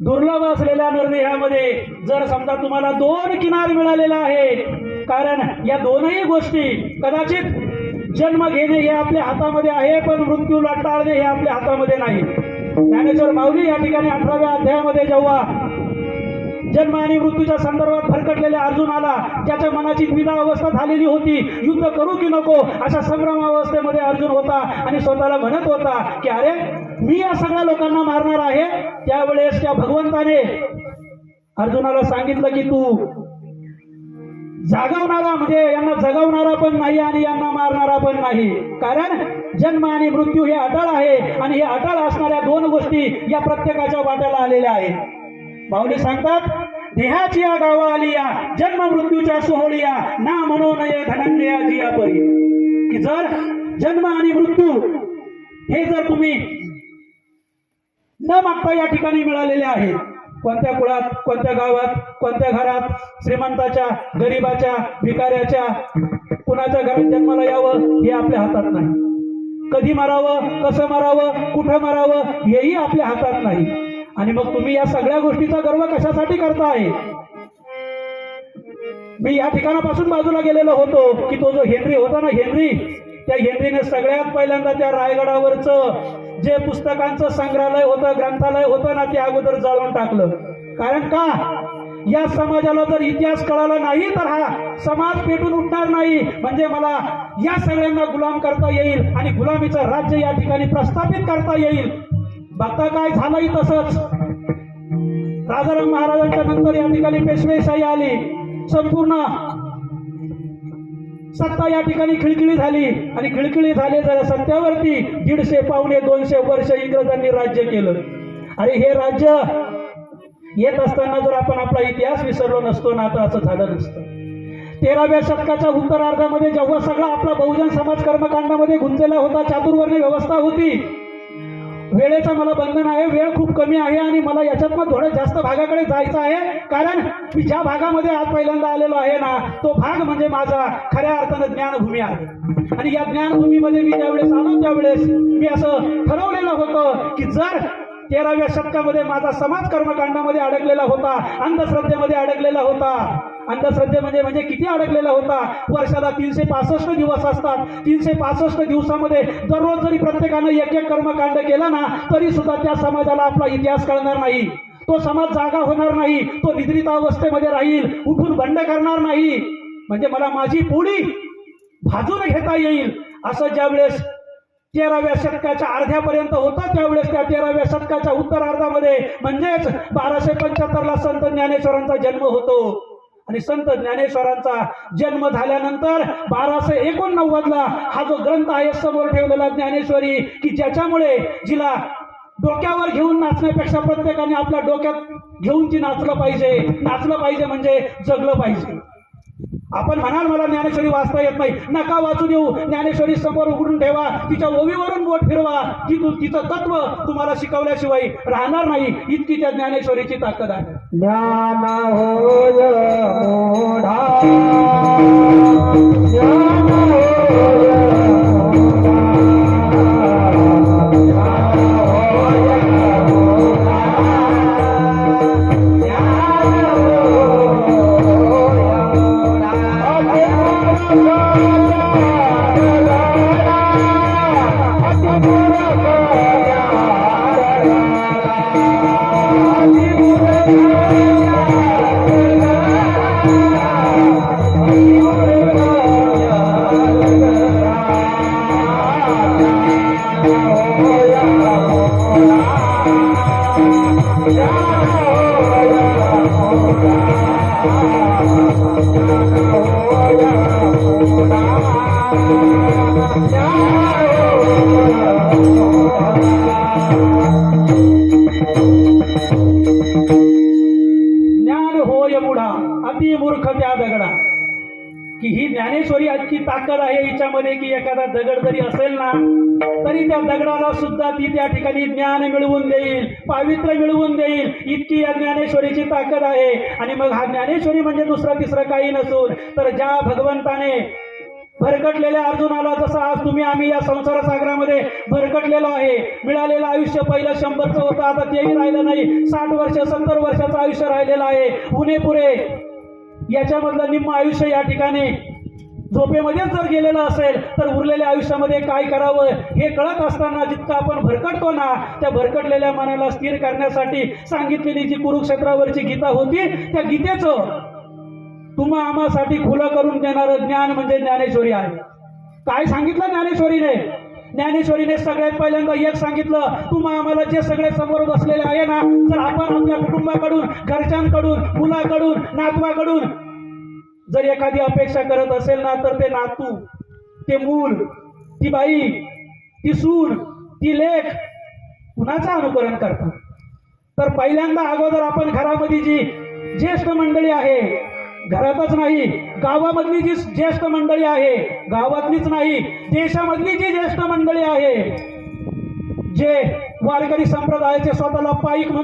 दुर्लभ असलेल्या निर्णयामध्ये जर समजा तुम्हाला दोन किनार मिळालेला आहे कारण या दोनही गोष्टी कदाचित जन्म घेणे हे आपल्या हातामध्ये आहे पण मृत्यूला टाळणे हे आपल्या हातामध्ये नाही. ज्ञानेश्वर माऊली या ठिकाणी अठराव्या अध्यायामध्ये जेव्हा जन्म आणि मृत्यूच्या संदर्भात भरकटलेल्या अर्जुनाला त्याच्या मनाची द्विधा अवस्था झालेली होती. युद्ध करू की नको? अशा संग्राम अवस्थेमध्ये अर्जुन होता आणि स्वतःला म्हणत होता की अरे मी या सगळ्या लोकांना मारणार आहे. त्यावेळेस त्या भगवंताने अर्जुनाला सांगितलं की तू जागवणारा म्हणजे यांना जगवणारा पण नाही आणि यांना मारणारा पण नाही. कारण जन्म आणि मृत्यू हे अटळ आहे आणि हे अटळ असणाऱ्या दोन गोष्टी या प्रत्येकाच्या वाट्याला आलेल्या आहेत. माऊली सांगतात देहाची या गावा आलिया जन्म मृत्यूच्या सोहळिया ना मनोनय धनंजया जिया परी. की जर जन्म आणि मृत्यू हे जर तुम्ही न मागता या ठिकाणी मिळालेले आहे कोणत्या कुळात कोणत्या गावात कोणत्या घरात श्रीमंताच्या गरीबाच्या भिकाऱ्याच्या कुणाच्या घरात जन्माला यावं हे आपल्या हातात नाही. कधी मारावं कसं मारावं कुठं मारावं हेही आपल्या हातात नाही. आणि मग तुम्ही या सगळ्या गोष्टीचा गर्व कशासाठी करताय? मी या ठिकाणापासून बाजूला गेलेलो होतो की तो जो हेनरी होता ना हेनरी त्या हेनरीने सगळ्यात पहिल्यांदा त्या रायगडावरचं जे पुस्तकांचं संग्रहालय होतं ग्रंथालय होतं ना ते अगोदर जाळून टाकलं. कारण का? या समाजाला जर इतिहास कळाला नाही तर हा समाज पेटून उठणार नाही. म्हणजे मला या सगळ्यांना गुलाम करता येईल आणि गुलामीचं राज्य या ठिकाणी प्रस्थापित करता येईल. बघता काय झालंही तसंच. राजाराम महाराजांच्या नंतर या ठिकाणी पेशवेशाही आली. संपूर्ण सत्ता या ठिकाणी खिळखिळी झाली. आणि खिळखिळी झाले झाल्या सत्यावरती दीडशे पावणे दोनशे वर्ष इंग्रजांनी राज्य केलं. आणि हे राज्य येत असताना जर आपण आपला इतिहास विसरलो नसतो ना तर असं झालं नसतं. तेराव्या शतकाच्या उत्तरार्धामध्ये जेव्हा सगळा आपला बहुजन समाज कर्मकांडामध्ये गुंतलेला होता चातुर्वर्णी व्यवस्था होती वेळेचं मला बंधन आहे वेळ खूप कमी आहे आणि मला याच्यातनं थोडं जास्त भागाकडे जायचं आहे. कारण मी ज्या भागामध्ये आज पहिल्यांदा आलेलो आहे ना तो भाग म्हणजे माझा खऱ्या अर्थानं ज्ञानभूमी आहे. आणि या ज्ञानभूमीमध्ये मी ज्यावेळेस आलो त्यावेळेस मी असं ठरवलेलं होतं की जर तेराव्या शतकामध्ये माझा समाज कर्मकांडामध्ये अडकलेला होता अंधश्रद्धेमध्ये अडकलेला होता. अंधश्रद्धे म्हणजे म्हणजे किती अडकलेला होता? वर्षाला तीनशे पासष्ट दिवस असतात. तीनशे पासष्ट दिवसामध्ये दररोज जरी प्रत्येकानं एक एक कर्मकांड केला ना तरी सुद्धा त्या समाजाला आपला इतिहास कळणार नाही. तो समाज जागा होणार नाही. तो निद्रित अवस्थेमध्ये राहील. उठून बंड करणार नाही. म्हणजे मला माझी पोळी भाजून घेता येईल. असं ज्यावेळेस तेराव्या शतकाच्या अर्ध्यापर्यंत होता त्यावेळेस त्या तेराव्या शतकाच्या उत्तरार्धामध्ये म्हणजेच बाराशे पंच्याहत्तरला संत ज्ञानेश्वरांचा जन्म होतो. आणि संत ज्ञानेश्वरांचा जन्म झाल्यानंतर बाराशे एकोणनव्वदला हा जो ग्रंथ आहे समोर ठेवलेला ज्ञानेश्वरी की ज्याच्यामुळे जिला डोक्यावर घेऊन नाचण्यापेक्षा प्रत्येकाने आपल्या डोक्यात घेऊन ती नाचलं पाहिजे. नाचलं पाहिजे म्हणजे जगलं पाहिजे. आपण म्हणाल मला ज्ञानेश्वरी वाचता येत नाही. नका वाचू देऊ ज्ञानेश्वरी समोर उघडून ठेवा. तिच्या ओवीवरून बोट फिरवा. की तू तिचं तत्व तुम्हाला शिकवल्याशिवाय राहणार नाही. इतकी त्या ज्ञानेश्वरीची ताकद आहे. ज्ञान ज्ञान Oh, oh, oh, oh. की ही ज्ञानेश्वरी आजची ताकद आहे हिच्यामध्ये की एखादा दगड जरी असेल ना तरी त्या दगडाला सुद्धा ती त्या ठिकाणी ज्ञान मिळवून देईल पावित्र्य मिळवून देईल. इतकी या ज्ञानेश्वरीची ताकद आहे. आणि मग हा ज्ञानेश्वरी म्हणजे दुसरा तिसरा काही नसून तर ज्या भगवंताने भरकटलेल्या अर्जुनाला जसं आज तुम्ही आम्ही या संसार सागरामध्ये भरकटलेलो आहे मिळालेलं आयुष्य पहिलं शंभरचं होतं आता तेही राहिलं नाही. साठ वर्ष सत्तर वर्षाचं आयुष्य राहिलेलं आहे. पुणे पुरे याच्यामधलं निम्म आयुष्य या ठिकाणी झोपेमध्येच जर गेलेलं असेल तर उरलेल्या आयुष्यामध्ये काय करावं? हे कळत असताना जितकं आपण भरकटतो ना त्या भरकटलेल्या मनाला स्थिर करण्यासाठी सांगितलेली जी कुरुक्षेत्रावरची गीता होती त्या गीतेचं तुम्हा आम्हासाठी खुलं करून देणारं ज्ञान म्हणजे ज्ञानेश्वरी आहे. काय सांगितलं ज्ञानेश्वरीने? ज्ञानेश्वरीने सगळ्यात पहिल्यांदा एक सांगितलं तुम्हा आम्हाला जे सगळे समोर बसलेले आहे ना जर आपण आपल्या कुटुंबाकडून घरच्यांकडून मुलाकडून नातवाकडून जर एखादी अपेक्षा करत असेल ना तर ते नातू ते मूल ती बाई ती सून ती लेख कुणाचं अनुकरण करतात? तर पहिल्यांदा अगोदर आपण घरामध्ये जी ज्येष्ठ मंडळी आहे घरातच नाही. गावामधली जी ज्येष्ठ मंडळी आहे गावातलीच नाही देशामधली जी ज्येष्ठ मंडळी आहे जे वारकरी संप्रदायाचे स्वतःला पाईक म्हणून